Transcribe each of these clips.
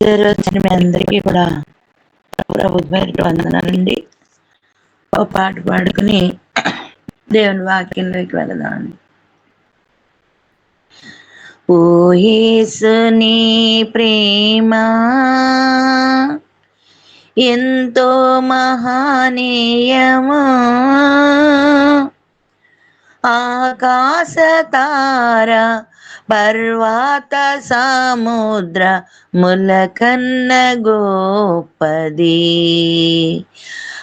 చేరొచ్చిన మీ అందరికీ కూడా ప్రభుత్వ వందనాలండి ఓ పాట పాడుకుని దేవుని వాక్యంలోకి వెళదామండి ఓ యేసుని ప్రేమ ఎంతో మహానీయమా? ఆకాశ తార పర్వత సముద్ర ములకన్న గోపది.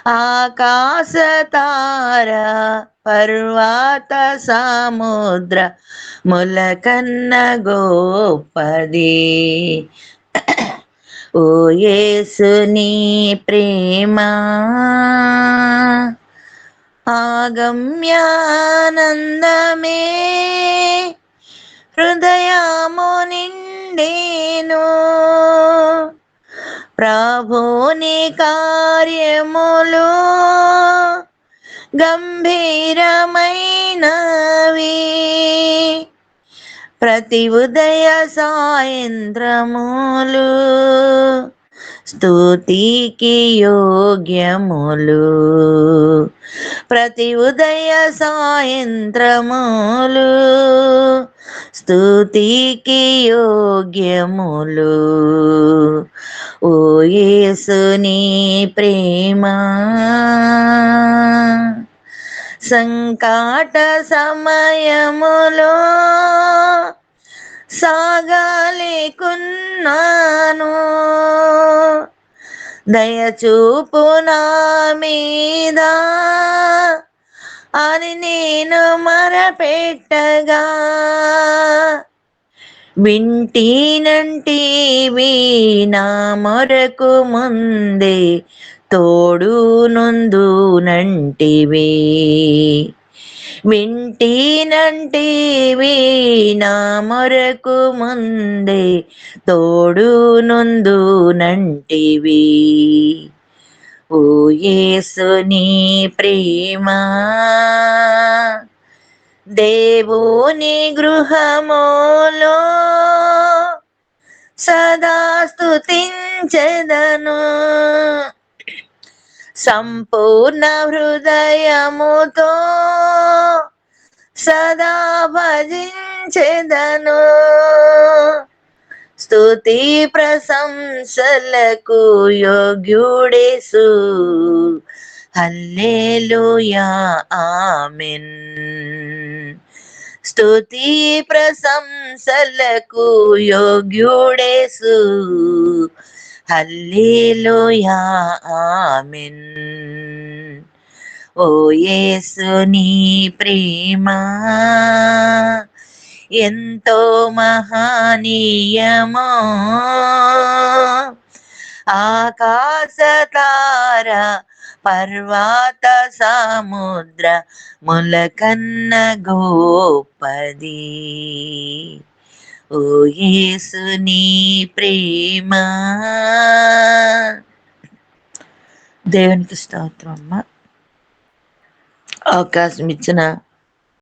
ఆకాశ తార పర్వత సముద్ర ములకన్న గోపది. ఓ యేసుని ప్రేమ. ఆగమ్యానందమే హృదయము నిండేను. ప్రభుని కార్యములు గంభీరమైనవి. ప్రతి ఉదయ సాయంత్రములు స్తుతికి యోగ్యములు. ప్రతి ఉదయ సాయంత్రములు స్తుతికి యోగ్యములు. ఓ యేసుని ప్రేమ. సంకాట సమయములో సాగాలేకున్నాను. దయచూపు నా మీద అది నేను మరపెట్టగా. వింటీనంటీవి నా మొరకు ముందే తోడు నొందు నంటివి. వింటీనంటివి నా మొరకు ముందే తోడు నొందు ఓయేసుని ప్రేమ. దేవుని గృహములో సదా స్థుతించదను సంపూర్ణ హృదయముతో సదా భజించెదను. స్తుతి ప్రశంసలకు యోగ్యుడేసు. Hallelujah amen. స్తుతి ప్రశంసలకు యోగ్యుడేసు. Hallelujah amen. ఓ యేసు నీ ప్రేమ. ఎంతో మహనీయమో? ఆకాశ తార పర్వత సముద్ర ములకన్న గోపది. ఓ ప్రేమ. దేవునికి స్తోత్రం అమ్మ. అవకాశం ఇచ్చిన